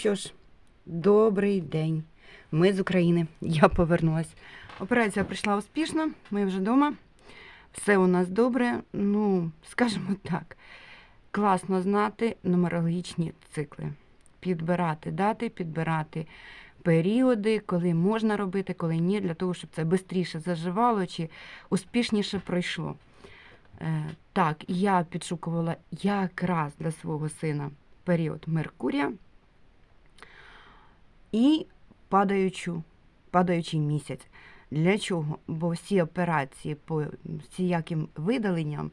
що ж, добрий день. Ми з України. Я повернулась. Операція пройшла успішно, ми вже вдома. Все у нас добре. Ну, скажімо так, класно знати нумерологічні цикли. Підбирати дати, підбирати періоди, коли можна робити, коли ні, для того, щоб це швидше заживало чи успішніше пройшло. Е, так, я підшукувала якраз для свого сина період Меркурія і падаючу, падаючий місяць. Для чого? Бо всі операції по всіяким видаленням,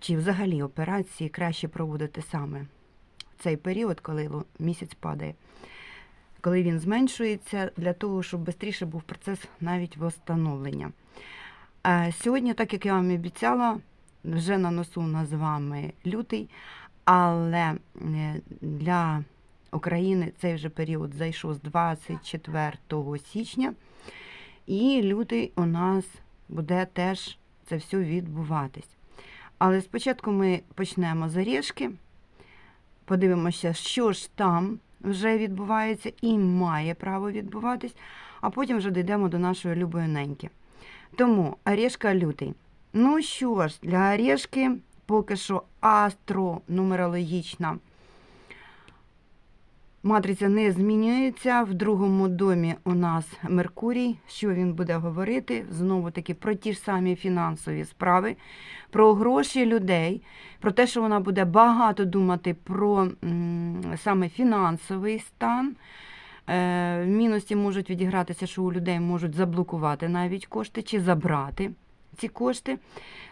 чи взагалі операції краще проводити саме в цей період, коли місяць падає, коли він зменшується, для того, щоб швидше був процес навіть восстановлення. А сьогодні, так як я вам обіцяла, вже на носу у нас з вами лютий, але е, для України цей вже період зайшов з 24 січня, і лютий у нас буде теж це все відбуватись. Але спочатку ми почнемо з Орешки, подивимося, що ж там вже відбувається і має право відбуватись, а потім вже дійдемо до нашої любої неньки. Тому Орешка лютий. Ну що ж, для Орешки поки що астронумерологічна матриця не змінюється. В другому домі у нас Меркурій. Що він буде говорити? Знову таки про ті ж самі фінансові справи, про гроші людей, про те, що вона буде багато думати про саме фінансовий стан. Е, В мінусі можуть відігратися, що у людей можуть заблокувати навіть кошти чи забрати ці кошти.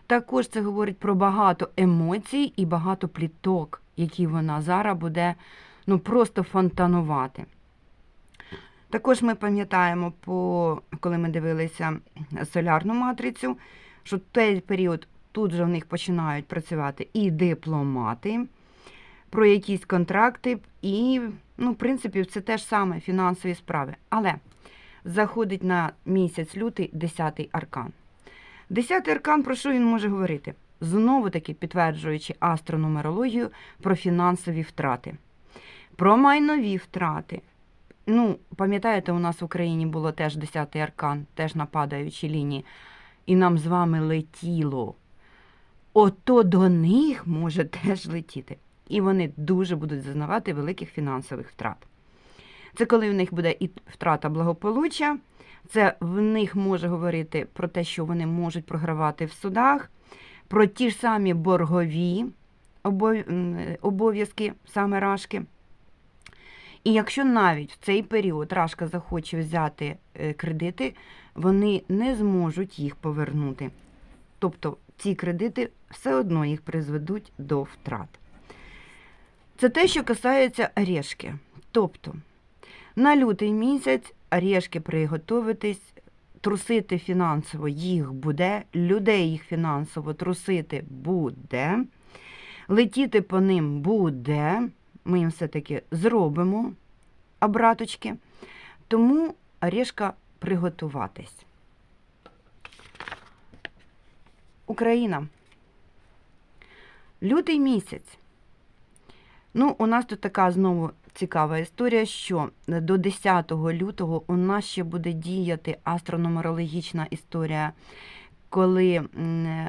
Також це говорить про багато емоцій і багато пліток, які вона зараз буде ну, просто фонтанувати. Також ми пам'ятаємо, по, коли ми дивилися солярну матрицю, що той період тут же в них починають працювати і дипломати, про якісь контракти, і, ну, в принципі, це теж саме фінансові справи. Але заходить на місяць лютий 10-й аркан. Десятий аркан, про що він може говорити? Знову таки підтверджуючи астронумерологію про фінансові втрати, про майнові втрати. Ну, пам'ятаєте, у нас в Україні було теж 10-й аркан, теж на падаючій лінії, і нам з вами летіло. Ото до них може теж летіти. І вони дуже будуть зазнавати великих фінансових втрат. Це коли в них буде і втрата благополуччя, це в них може говорити про те, що вони можуть програвати в судах, про ті ж самі боргові обов'язки, саме рашки. І якщо навіть в цей період Рашка захоче взяти е, кредити, вони не зможуть їх повернути. Тобто ці кредити все одно їх призведуть до втрат. Це те, що касається Орешки. Тобто на лютий місяць Орешки приготуватись, трусити фінансово їх буде, людей їх фінансово трусити буде, летіти по ним буде. Ми їм все-таки зробимо обраточки. Тому Орешка приготуватись. Україна. Лютий місяць. Ну, у нас тут така знову цікава історія, що до 10 лютого у нас ще буде діяти астронумерологічна історія, коли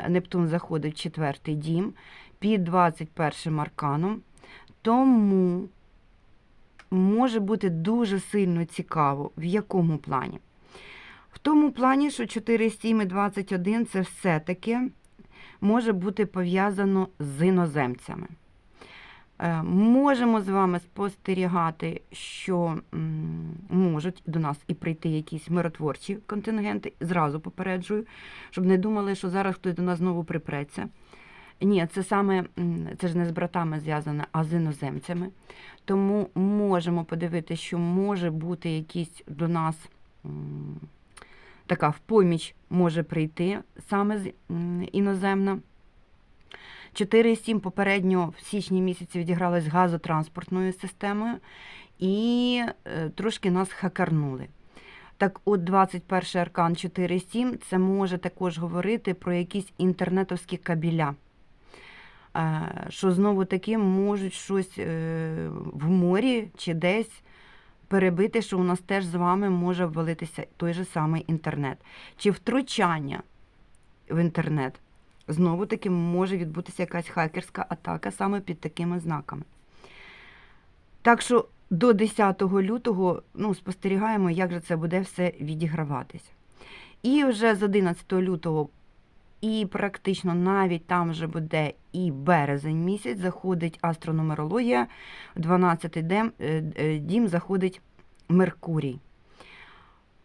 Нептун заходить в четвертий дім під 21 арканом. Тому може бути дуже сильно цікаво, в якому плані. В тому плані, що 4, 7 і 21 це все-таки може бути пов'язано з іноземцями. Е, Можемо з вами спостерігати, що можуть до нас і прийти якісь миротворчі контингенти. Зразу попереджую, щоб не думали, що зараз хтось до нас знову припреться. Ні, це саме це ж не з братами зв'язане, а з іноземцями. Тому можемо подивитися, що може бути якісь до нас така в поміч може прийти саме з іноземна. 4,7 попередньо в січні місяці відігралось газотранспортною системою і е, трошки нас хакарнули. Так от 21 аркан 4.7 це може також говорити про якісь інтернетовські кабеля. Що знову таки можуть щось е, в морі чи десь перебити, що у нас теж з вами може ввалитися той же самий інтернет. Чи втручання в інтернет. Знову таки може відбутися якась хакерська атака саме під такими знаками. Так що до 10 лютого ну, спостерігаємо, як же це буде все відіграватися. І вже з 11 лютого, і практично навіть там вже буде і березень місяць, заходить астрономерологія, в 12-й дем, е, е, дім заходить Меркурій.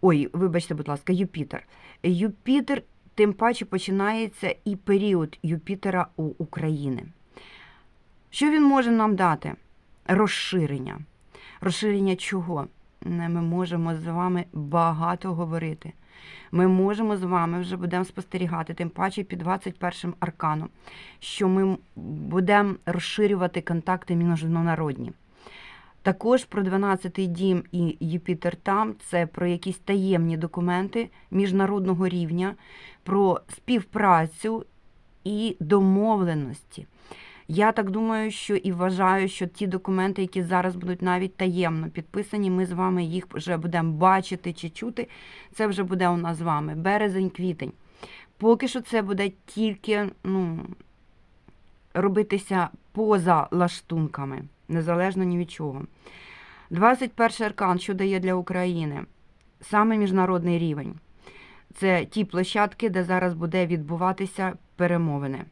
Ой, вибачте, будь ласка, Юпітер. Юпітер, тим паче починається і період Юпітера у України. Що він може нам дати? Розширення. Розширення чого? Ми можемо з вами багато говорити. Ми можемо з вами вже будемо спостерігати, тим паче під 21 арканом, що ми будемо розширювати контакти міжнародні. Також про 12-й дім і Юпітер там це про якісь таємні документи міжнародного рівня, про співпрацю і домовленості. Я так думаю, що і вважаю, що ті документи, які зараз будуть навіть таємно підписані, ми з вами їх вже будемо бачити чи чути. Це вже буде у нас з вами березень-квітень. Поки що це буде тільки ну, робитися поза лаштунками, незалежно ні від чого. 21 аркан, що дає для України? Саме міжнародний рівень. Це ті площадки, де зараз буде відбуватися перемовини.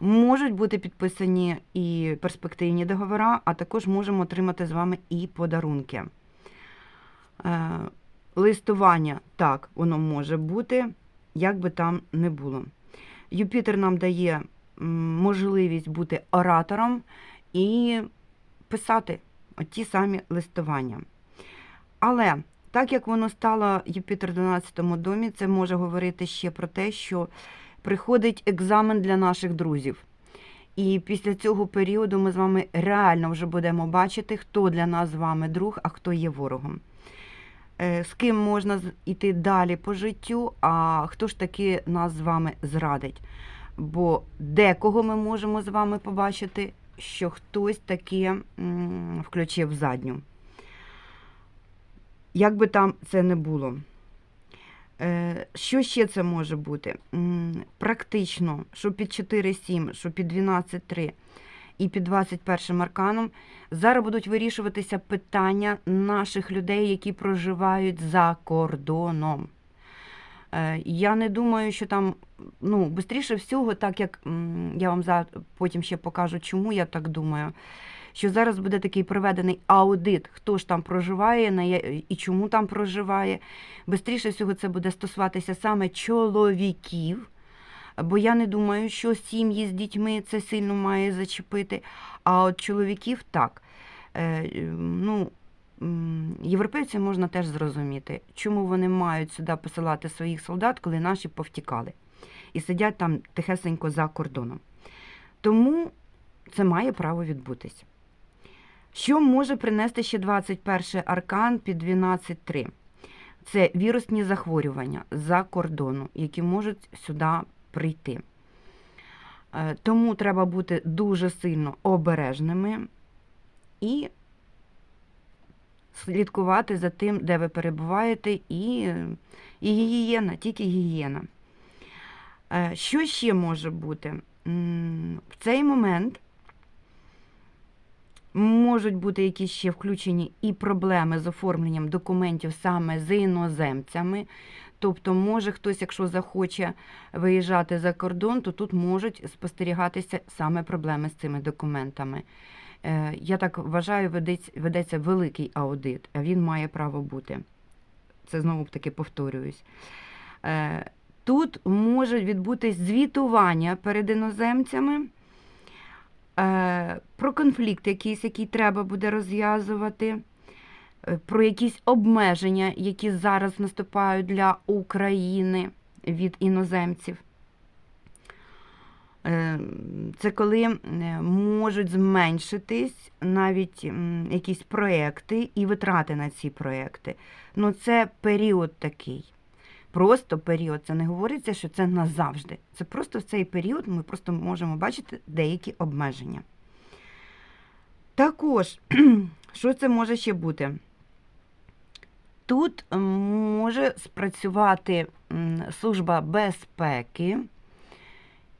Можуть бути підписані і перспективні договори, а також можемо отримати з вами і подарунки. Е, листування, так, воно може бути, як би там не було. Юпітер нам дає можливість бути оратором і писати ті самі листування. Але так як воно стало Юпітер в 12 домі, це може говорити ще про те, що приходить екзамен для наших друзів. І після цього періоду ми з вами реально вже будемо бачити, хто для нас з вами друг, а хто є ворогом. Е, З ким можна йти далі по життю, а хто ж таки нас з вами зрадить. Бо декого ми можемо з вами побачити, що хтось таки включив задню. Як би там це не було. Е, Що ще це може бути? Практично, що під 4.7, що під 12.3 і під 21 арканом зараз будуть вирішуватися питання наших людей, які проживають за кордоном. Е, Я не думаю, що там, ну, швидше всього, так як я вам потім ще покажу, чому я так думаю, що зараз буде такий проведений аудит, хто ж там проживає і чому там проживає. Бистріше всього це буде стосуватися саме чоловіків, бо я не думаю, що сім'ї з дітьми це сильно має зачепити. А от чоловіків так. Е, ну, європейців можна теж зрозуміти, чому вони мають сюди посилати своїх солдат, коли наші повтікали і сидять там тихесенько за кордоном. Тому це має право відбутись. Що може принести ще 21 аркан під 12.3? Це вірусні захворювання за кордону, які можуть сюди прийти. Е, Тому треба бути дуже сильно обережними і слідкувати за тим, де ви перебуваєте, і, і гігієна, тільки гігієна. Е, Що ще може бути? В цей момент можуть бути якісь ще включені і проблеми з оформленням документів саме з іноземцями. Тобто, може хтось, якщо захоче виїжджати за кордон, то тут можуть спостерігатися саме проблеми з цими документами. Е, Я так вважаю, ведеться, великий аудит, а він має право бути. Це знову ж таки повторююсь. Е, Тут може відбутись звітування перед іноземцями про конфлікт якийсь, який треба буде розв'язувати, е, про якісь обмеження, які зараз наступають для України від іноземців. Е, Це коли е, можуть зменшитись навіть якісь проекти і витрати на ці проекти. Ну, це період такий. Просто період. Це не говориться, що це назавжди. Це просто в цей період ми просто можемо бачити деякі обмеження. Також, що це може ще бути? Тут може спрацювати служба безпеки,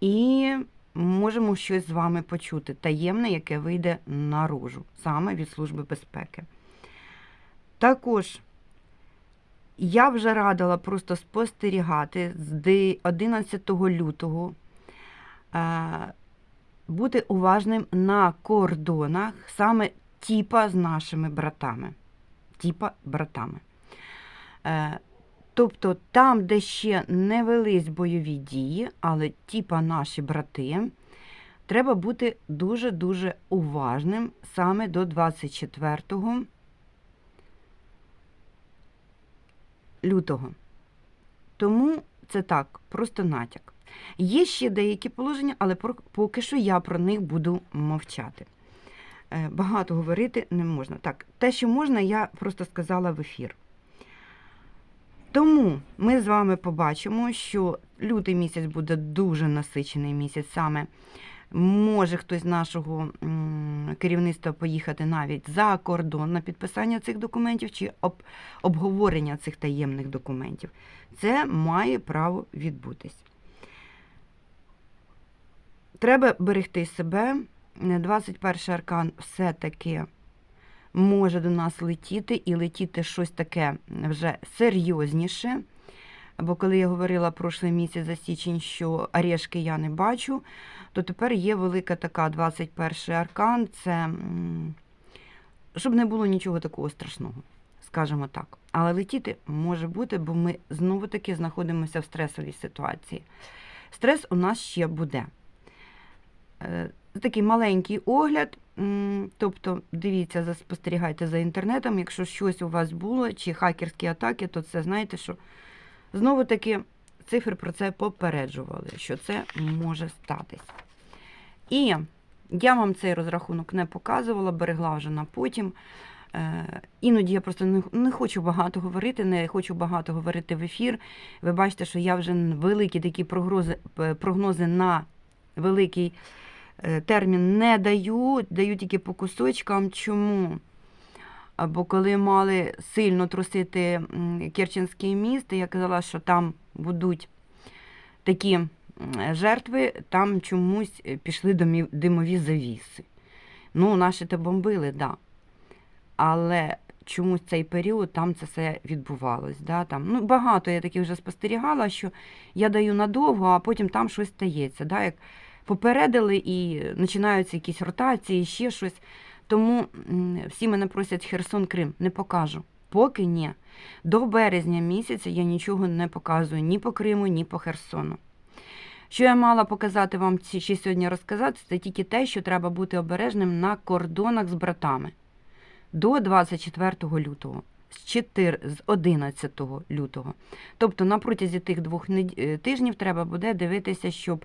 і можемо щось з вами почути таємне, яке вийде наружу, саме від Служби безпеки. Також я вже радила просто спостерігати з 11 лютого, е, бути уважним на кордонах, саме типа з нашими братами. Типа братами. Е, Тобто там, де ще не велись бойові дії, але типа наші брати, треба бути дуже-дуже уважним саме до 24 лютого. Тому це так, просто натяк. Є ще деякі положення, але поки що я про них буду мовчати. Е, Багато говорити не можна. Так, те, що можна, я просто сказала в ефір. Тому ми з вами побачимо, що лютий місяць буде дуже насичений місяць. Саме може хтось з нашого керівництва поїхати навіть за кордон на підписання цих документів чи об, обговорення цих таємних документів. Це має право відбутись. Треба берегти себе. 21 аркан все-таки може до нас летіти і летіти щось таке вже серйозніше. Бо коли я говорила прошлий місяць за січень, що орешки я не бачу, то тепер є велика така 21 аркан. Це щоб не було нічого такого страшного, скажімо так. Але летіти може бути, бо ми знову-таки знаходимося в стресовій ситуації. Стрес у нас ще буде. Е, Такий маленький огляд. Тобто, дивіться, спостерігайте за інтернетом. Якщо щось у вас було, чи хакерські атаки, то це знаєте, що знову таки цифри про це попереджували, що це може статись. І я вам цей розрахунок не показувала, берегла вже на потім. Е, Іноді я просто не, хочу багато говорити, не хочу багато говорити в ефір. Ви бачите, що я вже великі такі прогнози, прогнози на великий е, термін не даю, даю тільки по кусочкам. Чому? Або коли мали сильно трусити Керченський міст, я казала, що там будуть такі жертви, там чомусь е, пішли димові завіси. Ну, наші то бомбили, так. Да. Але чомусь цей період там це все відбувалось. Да? Там, ну, багато я таких вже спостерігала, що я даю надовго, а потім там щось стається. Да? Як попередили і починаються якісь ротації, ще щось. Тому всі мене просять Херсон Крим. Не покажу. Поки ні. До березня місяця я нічого не показую ні по Криму, ні по Херсону. Що я мала показати вам чи сьогодні розказати, це тільки те, що треба бути обережним на кордонах з братами до 24 лютого, з 4, з 11 лютого. Тобто на протязі тих двох е, тижнів треба буде дивитися, щоб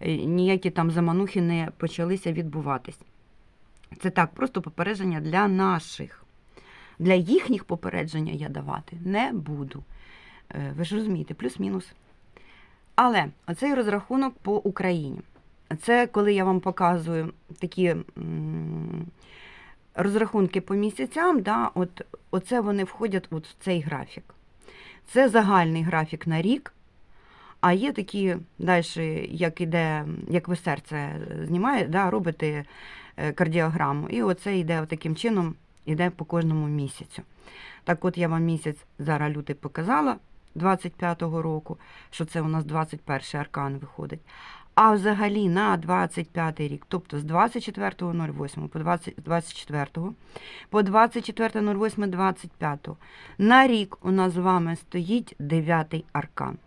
е, ніякі там заманухи не почалися відбуватись. Це так, просто попередження для наших. Для їхніх попередження я давати не буду. Е, Ви ж розумієте, плюс-мінус. Але оцей розрахунок по Україні. Це коли я вам показую такі розрахунки по місяцям, да, от, оце вони входять от в цей графік. Це загальний графік на рік. А є такі далі, як іде, як ви серце знімаєте, да, робите е, кардіограму. І оце йде таким чином, іде по кожному місяцю. Так от я вам місяць зараз лютий показала 25-го року, що це у нас 21 аркан виходить. А взагалі на 25 рік, тобто з 24.08 по 20 24 по 24.08.25 на рік у нас з вами стоїть 9 аркан.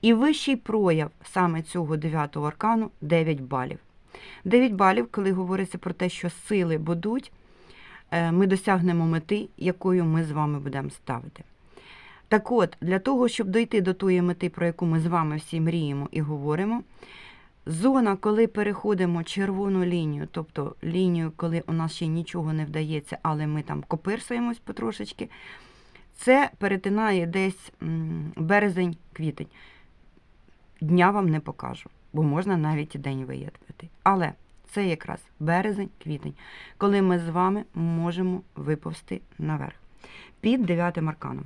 І вищий прояв саме цього 9-го аркану 9 балів. 9 балів, коли говориться про те, що сили будуть, е, ми досягнемо мети, якою ми з вами будемо ставити. Так от, для того, щоб дойти до тої мети, про яку ми з вами всі мріємо і говоримо, зона, коли переходимо червону лінію, тобто лінію, коли у нас ще нічого не вдається, але ми там копирсуємось потрошечки, це перетинає десь березень-квітень. Дня вам не покажу, бо можна навіть і день виявити. Але Це якраз березень, квітень, коли ми з вами можемо виповзти наверх під дев'ятим арканом.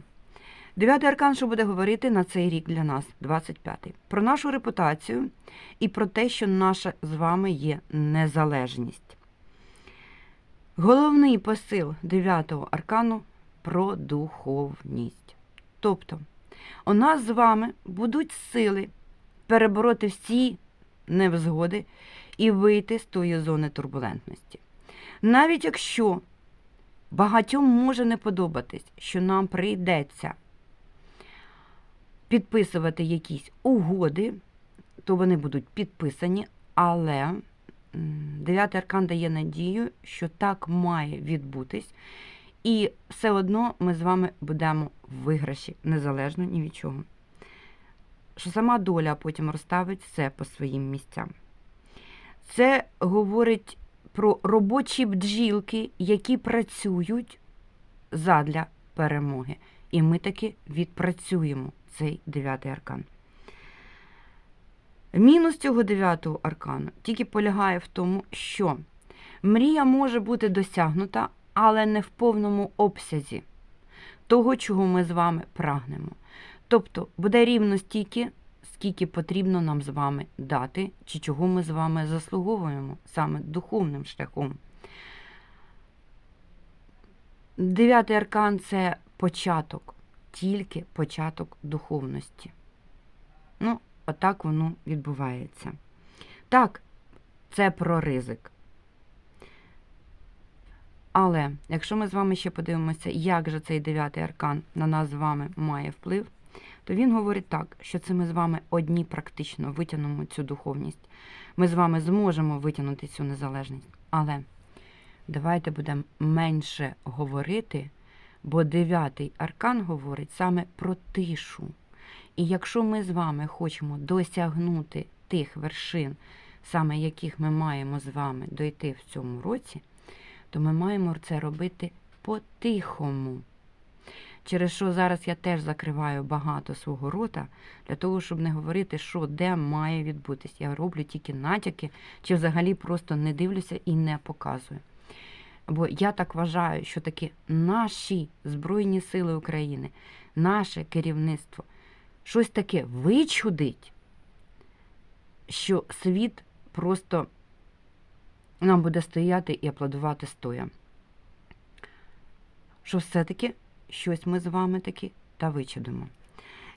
Дев'ятий аркан, що буде говорити на цей рік для нас, 25-й, про нашу репутацію і про те, що наша з вами є незалежність. Головний посил дев'ятого аркану про духовність. Тобто, у нас з вами будуть сили перебороти всі невзгоди і вийти з тої зони турбулентності. Навіть якщо багатьом може не подобатись, що нам прийдеться підписувати якісь угоди, то вони будуть підписані, але дев'ятий аркан дає надію, що так має відбутись, і все одно ми з вами будемо в виграші, незалежно ні від чого. Що сама доля потім розставить все по своїм місцям. Це говорить про робочі бджілки, які працюють задля перемоги. І ми таки відпрацюємо цей дев'ятий аркан. Мінус цього дев'ятого аркану тільки полягає в тому, що мрія може бути досягнута, але не в повному обсязі того, чого ми з вами прагнемо. Тобто буде рівно стільки, скільки потрібно нам з вами дати, чи чого ми з вами заслуговуємо саме духовним шляхом. Дев'ятий аркан це початок, тільки початок духовності. Ну, отак воно відбувається. Так, це про ризик. Але якщо ми з вами ще подивимося, як же цей дев'ятий аркан на нас з вами має вплив, то він говорить так, що це ми з вами одні практично витягнемо цю духовність. Ми з вами зможемо витягнути цю незалежність. Але давайте будемо менше говорити, бо дев'ятий аркан говорить саме про тишу. І якщо ми з вами хочемо досягнути тих вершин, саме яких ми маємо з вами дойти в цьому році, то ми маємо це робити по-тихому. Через що зараз я теж закриваю багато свого рота для того, щоб не говорити, що де має відбутись. Я роблю тільки натяки, чи взагалі просто не дивлюся і не показую. Бо я так вважаю, що таки наші Збройні Сили України, наше керівництво щось таке вичудить, що світ просто нам буде стояти і аплодувати стоя. Що все-таки щось ми з вами таки та вичудимо.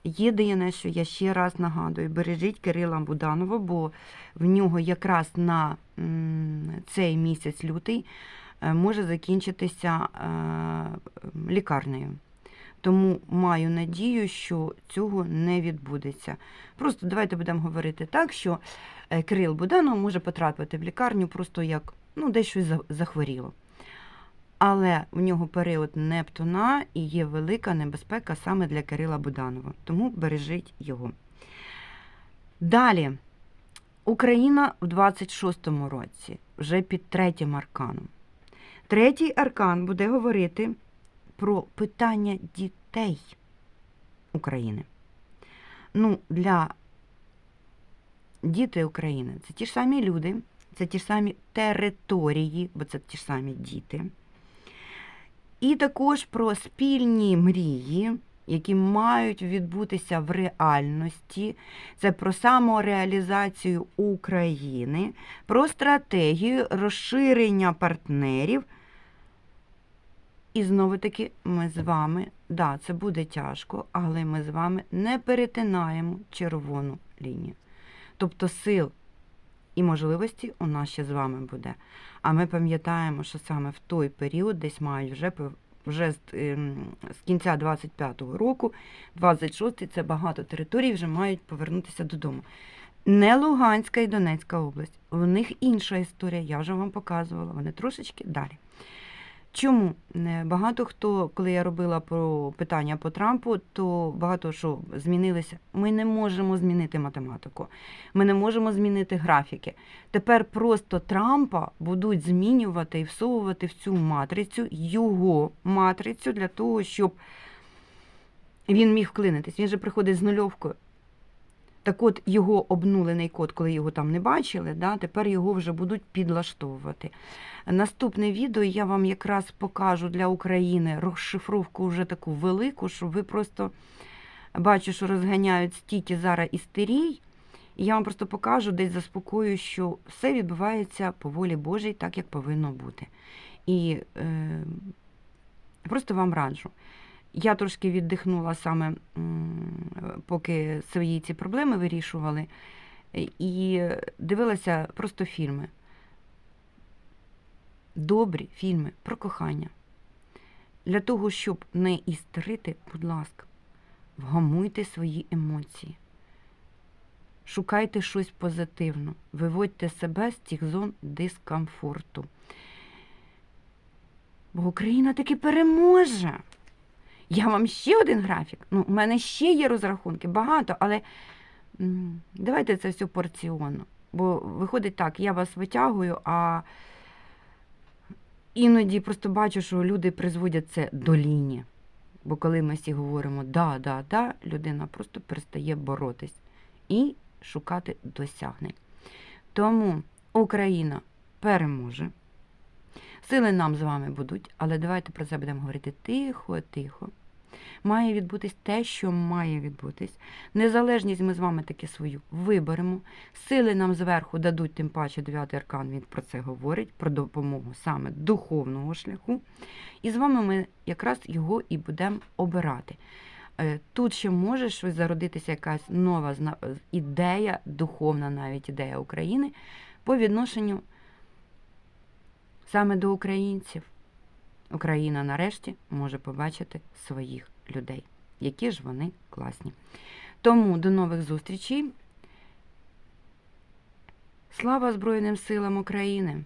Єдине, що я ще раз нагадую, бережіть Кирила Буданова, бо в нього якраз на цей місяць лютий може закінчитися е, лікарнею. Тому маю надію, що цього не відбудеться. Просто давайте будемо говорити так, що е, Кирил Буданов може потрапити в лікарню просто як ну, десь щось захворіло. Але в нього період Нептуна і є велика небезпека саме для Кирила Буданова. Тому бережіть його. Далі. Україна в 26-му році, вже під третім арканом. Третій аркан буде говорити про питання дітей України. Ну, для діти України це ті ж самі люди, це ті ж самі території, бо це ті ж самі діти. І також про спільні мрії, які мають відбутися в реальності. Це про самореалізацію України, про стратегію розширення партнерів. І знову таки ми з вами, да, це буде тяжко, але ми з вами не перетинаємо червону лінію. Тобто сил і можливості у нас ще з вами буде. А ми пам'ятаємо, що саме в той період десь мають вже вже з, ем, з кінця 25-го року, 26-й, це багато територій вже мають повернутися додому. Не Луганська і Донецька область. В них інша історія, я вже вам показувала, вони трошечки далі. Чому? Е, Багато хто, коли я робила про питання по Трампу, то багато що змінилося. Ми не можемо змінити математику, ми не можемо змінити графіки. Тепер просто Трампа будуть змінювати і всовувати в цю матрицю його матрицю для того, щоб він міг вклинитись. Він же приходить з нульовкою. Так от його обнулений код, коли його там не бачили, да, тепер його вже будуть підлаштовувати. Наступне відео я вам якраз покажу для України розшифровку вже таку велику, щоб ви просто бачу, що розганяють стільки зараз істерій. І я вам просто покажу, десь заспокою, що все відбувається по волі Божій, так як повинно бути. І е, просто вам раджу. Я трошки віддихнула саме, поки свої ці проблеми вирішували, і дивилася просто фільми. Добрі фільми про кохання. Для того, щоб не істерити, будь ласка, вгамуйте свої емоції. Шукайте щось позитивне, виводьте себе з цих зон дискомфорту. Бо Україна таки переможе. Я вам ще один графік. Ну, у мене ще є розрахунки, багато, але давайте це все порціонно. Бо виходить так, я вас витягую, а іноді просто бачу, що люди призводять це до лінії. Бо коли ми всі говоримо да, да, да, людина просто перестає боротись і шукати досягнень. Тому Україна переможе. Сили нам з вами будуть, але давайте про це будемо говорити тихо, тихо. Має відбутись те, що має відбутись. Незалежність ми з вами таки свою виберемо. Сили нам зверху дадуть, тим паче дев'ятий аркан він про це говорить, про допомогу саме духовного шляху. І з вами ми якраз його і будемо обирати. Е, Тут ще може щось зародитися якась нова ідея, духовна навіть ідея України по відношенню саме до українців. Україна нарешті може побачити своїх людей, які ж вони класні. Тому до нових зустрічей. Слава Збройним силам України!